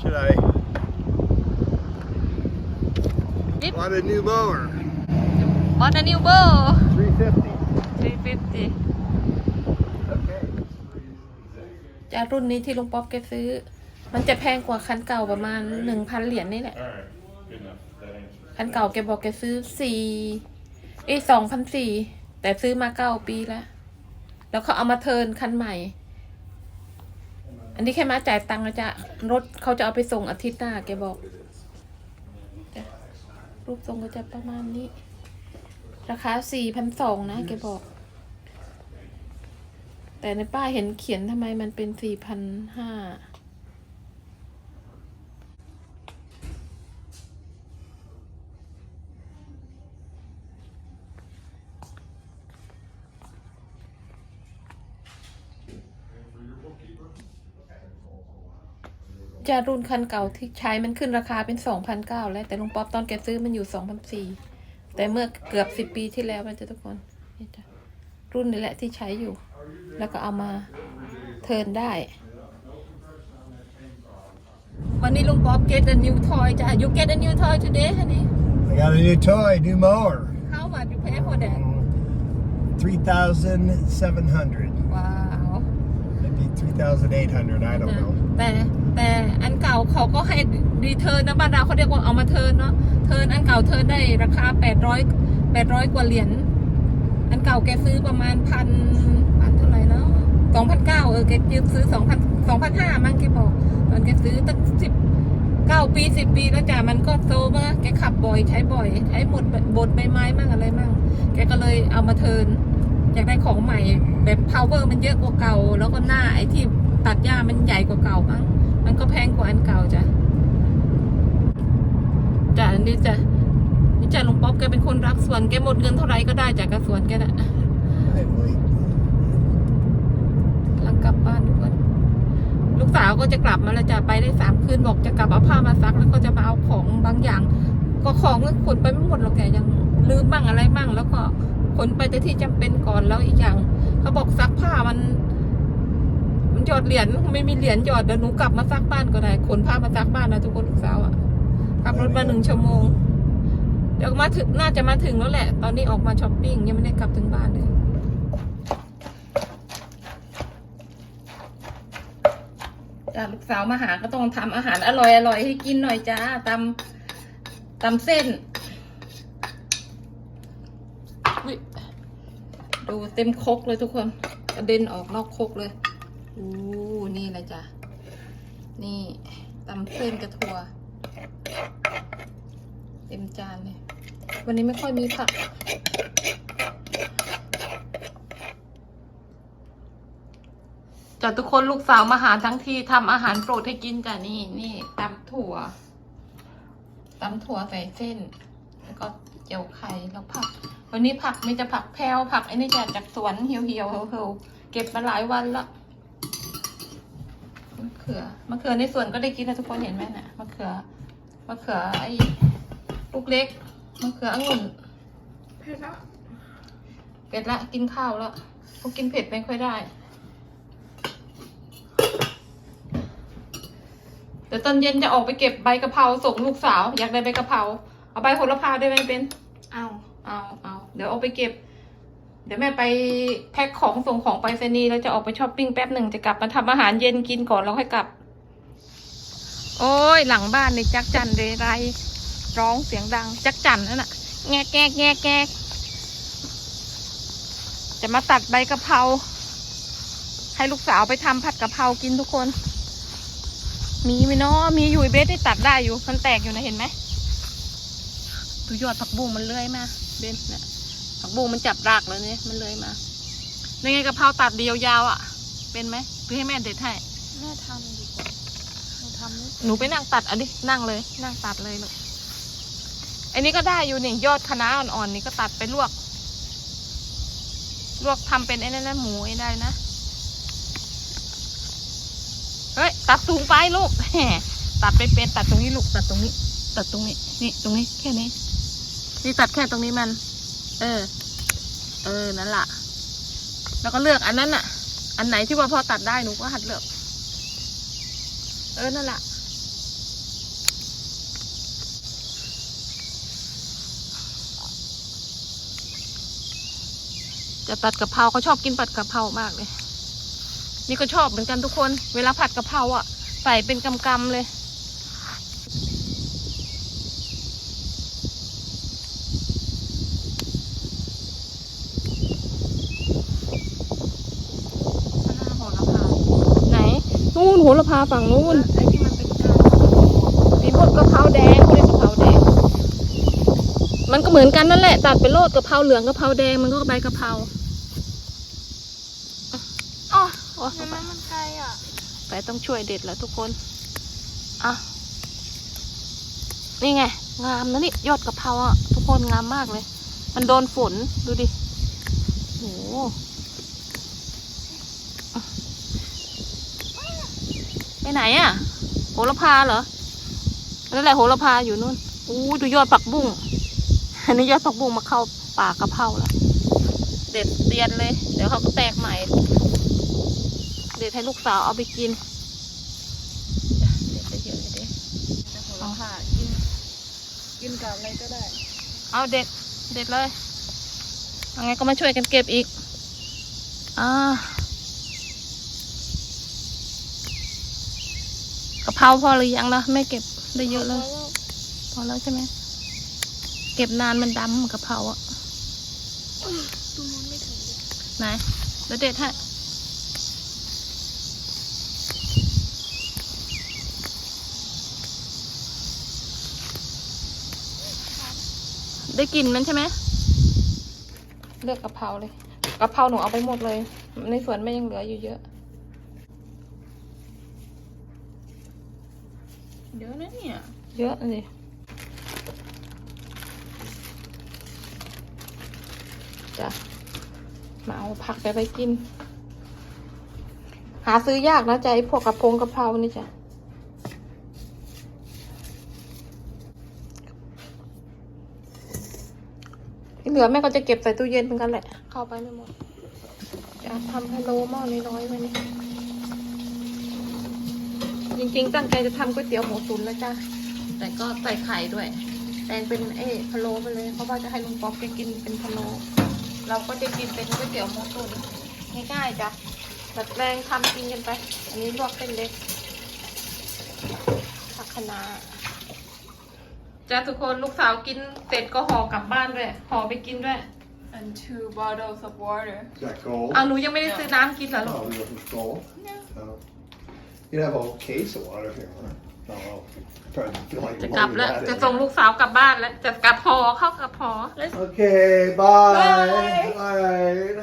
should I Dip. bought a new mower? What a new bow 350. 350 Okay. จากรุ่นนี้ที่ลุงป๊อปแกซื้อ มันจะแพงกว่าคันเก่าประมาณหนึ่งพันเหรียญนี่แหละ All right, good enough. That answers. คันเก่าแกบอกแกซื้อสี่เอ้สองพันสี่แต่ซื้อมาเก้าปีแล้ว แล้วเขาเอามาเทิร์นคันใหม่ อันนี้แค่มาจ่ายตังค์นะจ๊ะรถเขาจะเอาไปส่งอาทิตย์หน้าแกบอกรูปทรงก็จะประมาณนี้ ราคาสี่พันสองนะแกบอก แต่ในป้ายเห็นเขียนทำไมมันเป็นสี่พันห้า จะรุ่นคันเก่าที่ใช้มันขึ้นราคาเป็นสองพันเก้าแล้วแต่ลุงป๊อปตอนแกซื้อมันอยู่สองพันสี่แต่เมื่อเกือบสิบปีที่แล้วมันจะทุกคนนี่จ้ะรุ่นนี้แหละที่ใช้อยู่ แล้วก็เอามาเทิร์นได้ วันนี้ลุงป๊อป get a new toy จ้ะ you get a new toy today honey I got a new toy, new mower. how much you pay for that 3,700. ว้าว Maybe 3,800. I don't know. แต่ แต่อันเก่าเขาก็ให้รีเทิร์นนะบ้านเราเขาเรียกว่าเอามาเทิร์นเนาะเทิร์นอันเก่าเทิร์นได้ราคาแปดร้อยแปดร้อยกว่าเหรียญอันเก่าแกซื้อประมาณพันพันเท่าไหร่เนาะสองพันเก้าเออแกยืมซื้อสองพันสองพันห้ามั้งแกบอกตอนแกซื้อตั้งสิบเก้าปีสิบปีแล้วจ้ะมันก็โตมาแกขับบ่อยใช้บ่อยใช้หมดบดใบไม้มั่งอะไรมั่งแกก็เลยเอามาเทิร์นอยากได้ของใหม่แบบ power มันเยอะกว่าเก่า แล้วก็หน้าไอ้ที่ตัดหญ้ามันใหญ่กว่าเก่ามั้ง มันก็แพงกว่าอันเก่าจ้ะจ้ะอันนี้จ้ะนี่จ้ะลุงป๊อปแกเป็นคนรักสวนแกหมดเงินเท่าไหร่ก็ได้จากกระสวนแกน่ะ I wait. กำลังกลับบ้านทุกคนลูกสาวก็จะกลับมาแล้วจะไปได้สามคืนบอกจะกลับเอาผ้ามาซักแล้วก็จะมาเอาของบางอย่าง ก็ของก็ขนไปไม่หมดหรอกแกยังลืมบ้างอะไรบ้างแล้วก็ขนไปแต่ที่จำเป็นก่อนแล้วอีกอย่าง เขาบอกซักผ้ามัน มันหยอดเหรียญไม่มีเหรียญหยอดเดี๋ยวหนูกลับมาซักบ้านก็ได้ขนผ้ามาซักบ้านนะทุกคนลูกสาวอะขับรถมาหนึ่งชั่วโมง เดี๋ยวมาถึงน่าจะมาถึงแล้วแหละ ตอนนี้ออกมาช้อปปิ้งยังไม่ได้กลับถึงบ้านเลยจ้าลูกสาวมาหาก็ต้องทำอาหารอร่อยอร่อยให้กินหน่อยจ้าตำตำเส้นดูเต็มครกเลยทุกคนกระเด็นออกนอกครกเลย อู้นี่เลยจ้ะ นี่ตำเส้นกระทัว เต็มจานเลย วันนี้ไม่ค่อยมีผัก จ้ะทุกคนลูกสาวมาหาทั้งทีทำอาหารโปรดให้กินจ้ะนี่นี่ตำถั่วตำถั่วใส่เส้น แล้วก็เจียวไข่แล้วผัก วันนี้ผักมีจะผักแพรวผักไอ้นี่จ้ะจากสวนเหี่ยวเหี่ยวๆเหี่ยวๆเก็บมาหลายวันละมะเขือมะเขือในสวนก็ได้กินนะทุกคนเห็นไหมน่ะมะเขือมะเขือไอ้ลูกเล็กมะเขือองุ่นเผ็ดละเผ็ดละกินข้าวแล้วพวกกินเผ็ดไม่ค่อยได้เดี๋ยวตอนเย็นจะออกไปเก็บใบกะเพราส่งลูกสาว อยากได้ใบกะเพราเอาใบโหระพาได้ไหมเป็น เอาเอาเอาเดี๋ยวเอาไปเก็บ เดี๋ยวแม่ไปแพ็คของส่งของไปรษณีแล้วจะออกไปช้อปปิ้งแป๊บหนึ่งจะกลับมาทำอาหารเย็นกินก่อนแล้วค่อยกลับ โอ้ยหลังบ้านในจักจันเรไร ร้องเสียงดัง จักจันนั่นน่ะ แงกแงกแงแงกจะมาตัดใบกะเพราให้ลูกสาวไปทำผัดกะเพรากินทุกคน มีไหมเนาะมีอยู่เบสได้ตัดได้อยู่ มันแตกอยู่นะเห็นไหมดูยอดผักบุ้งมันเลื้อยมาเบนเนี่ย ผักบุ้งมันจับรากแล้วเนี่ยมันเลื้อยมาในไงกะเพราตัดเดียวยาวๆอะ เป็นไหมหรือให้แม่เด็ดให้แม่ทำดีกว่าหนูทำนี่หนูไปนั่งตัดเอะดินั่งเลยนั่งตัดเลยลูกอันนี้ก็ได้อยู่นี่ยอดคะน้าอ่อนๆนี่ก็ตัดไปลวก ลวกทำเป็นไอ้นั่นนะหมูไอ้ได้นะเฮ้ยตัดสูงไปลูกแหมตัดไปเป็นตัดตรงนี้ลูกตัดตรงนี้ ตัดตรงนี้ นี่ตรงนี้แค่นี้ นี่ตัดแค่ตรงนี้มัน เออ เออ นั่นแหละแล้วก็เลือกอันนั้นอะ อันไหนที่ว่าพ่อตัดได้หนูก็หัดเลือก เออ นั่นแหละจะตัดกะเพราเขาชอบกินผัดกะเพรามากเลย นี่ก็ชอบเหมือนกันทุกคน เวลาผัดกะเพราอะ ใส่เป็นกำกำเลย หระพาฝั่งนู่นไอ้ที่มันเป็นกาวมีพวกกะเพราแดงเขาเรียกกะเพราแดง มันก็เหมือนกันนั่นแหละ ตัดไปโลดกะเพราเหลืองกะเพราแดงมันก็ใบกะเพราอ๋อโอ้ใช่ไหมมันไกลอะไปต้องช่วยเด็ดแล้วทุกคนอะนี่ไง งามนะนี่ยอดกะเพราอะทุกคนงามมากเลย มันโดนฝนดูดิโหอะ ไปไหนอะ โหระพาเหรอนั่นแหละโหระพาอยู่นู่นอู้ดูยอดผักบุ้งอันนี้ยอดผักบุ้งมาเข้าป่ากะเพราแล้วเด็ดเตียนเลย เดี๋ยวเขาก็แตกใหม่ เด็ดให้ลูกสาวเอาไปกินเด็ดไปเยอะเลยเด็แต่โหระพากินกินกับอะไรก็ได้ เอาเด็ดเด็ดเลยยังไงก็มาช่วยกันเก็บอีก อ่าะเพราพอหรือยังนะไม่เก็บได้เยอะเลย พอแล้วใช่ไหมเก็บนานมันดำกะเพราอะตรงนู้นไม่ถึงเลยไหนแล้วเด็ดให้ได้กลิ่นมันใช่ไหมเลือกกะเพราเลยกะเพราหนูเอาไปหมดเลย ในสวนไม่ยังเหลืออยู่เยอะ เดี๋ยวนะเนี่ย เยอะเลยจ้ะมาเอาผักไปไปกิน หาซื้อยากนะจ๊ะไอ้พวกกระพงกระเพรานี่จ้ะที่เหลือแม่ก็จะเก็บใส่ตู้เย็นเหมือนกันแหละ เข้าไปไม่หมด จะทำพะโล้หม้อน้อยๆไว้นี่ จริงๆ ตั้งใจจะทำก๋วยเตี๋ยวหมูตุ๋นแล้วจ้ะแต่ก็ใส่ไข่ด้วยแปลงเป็นเอพะโล้ไปเลย เพราะว่าจะให้ลุงป๊อกแกกินเป็นพะโล้เราก็จะกินเป็นก๋วยเตี๋ยวหมูตุ๋นง่ายๆจ้ะดัดแปลงทำกินกันไป อันนี้ลวกเส้นเล็กผักคะน้าจ้ะทุกคนลูกสาวกินเสร็จก็ห่อกลับบ้านด้วยห่อไปกินด้วย and two bottles of water Is that gold? เอาหนูยังไม่ได้ซื้อน้ำกินเหรอลูก Oh, you looking gold? No. You You'd have a whole case of water if you want. I don't know. Trying to feel like จะ you're กลับ lonely แล้ว without จะ it. ส่งลูกสาวกลับบ้านแล้ว จะกลับหอเข้ากลับหอ Let's Okay, bye. Bye. All right.